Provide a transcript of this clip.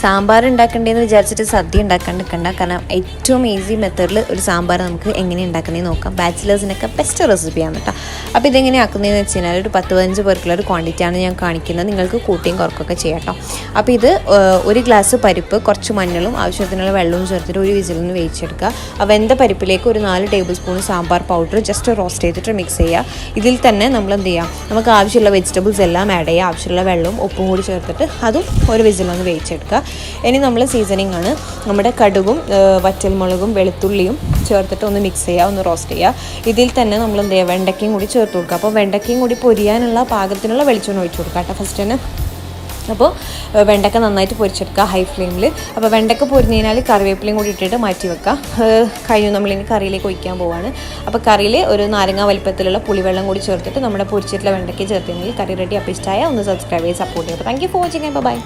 സാമ്പാർ ഉണ്ടാക്കണ്ടേന്ന് വിചാരിച്ചിട്ട് സദ്യ ഉണ്ടാക്കാൻ നിൽക്കണ്ട കാരണം ഏറ്റവും ഈസി മെത്തേഡിൽ ഒരു സാമ്പാർ നമുക്ക് എങ്ങനെ ഉണ്ടാക്കുന്നതെന്ന് നോക്കാം. ബാച്ചിലേഴ്സിനൊക്കെ ബെസ്റ്റ് റെസിപ്പിയാണ് കേട്ടോ അപ്പോൾ ഇതെങ്ങനെ ആക്കുന്നതെന്ന് വെച്ച് കഴിഞ്ഞാൽ ഒരു പത്ത് പതിനഞ്ച് പേർക്കുള്ള ഒരു ക്വാണ്ടിറ്റിയാണ് ഞാൻ കാണിക്കുന്നത്. നിങ്ങൾക്ക് കൂട്ടിയും കുറക്കൊക്കെ ചെയ്യാം കേട്ടോ അപ്പോൾ ഇത് ഒരു ഗ്ലാസ് പരിപ്പ് കുറച്ച് മഞ്ഞളും ആവശ്യത്തിനുള്ള വെള്ളവും ചേർത്തിട്ട് ഒരു വിസിലിൽ നിന്ന് വേവിച്ചെടുക്കുക. അപ്പോൾ വെന്ത പരിപ്പിലേക്ക് ഒരു നാല് tablespoon sambar powder just roast ചെയ്തിട്ട് മിക്സ് ചെയ്യുക. ഇതിൽ തന്നെ നമ്മൾ എന്ത് ചെയ്യാം? നമുക്ക് ആവശ്യമുള്ള വെജിറ്റബിൾസ് എല്ലാം ആഡ് ചെയ്യുക ആവശ്യമുള്ള വെള്ളവും ഉപ്പും കൂടി ചേർത്തിട്ട് അതും ഒരു വിസിലൊന്ന് വേവിച്ചെടുക്കുക. ഇനി നമ്മൾ സീസണിങ് ആണ് നമ്മുടെ കടുകും വറ്റൽമുളകും വെളുത്തുള്ളിയും ചേർത്തിട്ട് ഒന്ന് മിക്സ് ചെയ്യുക ഒന്ന് റോസ്റ്റ് ചെയ്യുക. ഇതിൽ തന്നെ നമ്മൾ എന്ത് ചെയ്യുക? വെണ്ടയ്ക്കയും കൂടി ചേർത്ത് കൊടുക്കുക. അപ്പോൾ വെണ്ടയ്ക്കയും കൂടി പൊരിയാനുള്ള പാകത്തിനുള്ള വെളിച്ചെണ്ണ ഒഴിച്ച് കൊടുക്കുക കേട്ടോ ഫസ്റ്റ് തന്നെ. അപ്പോൾ വെണ്ടക്ക നന്നായിട്ട് പൊരിച്ചെടുക്കുക ഹൈ ഫ്ലെയിമിൽ അപ്പോൾ വെണ്ടക്ക പൊരിഞ്ഞ് കറിവേപ്പിലയും കൂടി ഇട്ടിട്ട് മാറ്റി വെക്കുക. കഴിഞ്ഞു നമ്മളിനി കറിയിലേക്ക് ഒഴിക്കാൻ പോവാണ്. അപ്പോൾ കറിയിൽ ഒരു നാരങ്ങ വലിപ്പത്തിലുള്ള പുളിവെള്ളം കൂടി ചേർത്തിട്ട് നമ്മുടെ പൊരിച്ചിട്ടുള്ള വെണ്ടയ്ക്ക ചേർത്ത് കറി റെഡി അപ്പോൾ ഒന്ന് സബ്സ്ക്രൈബ് ചെയ്ത് സപ്പോർട്ട് ചെയ്യുക. അപ്പോൾ thank you for watching bye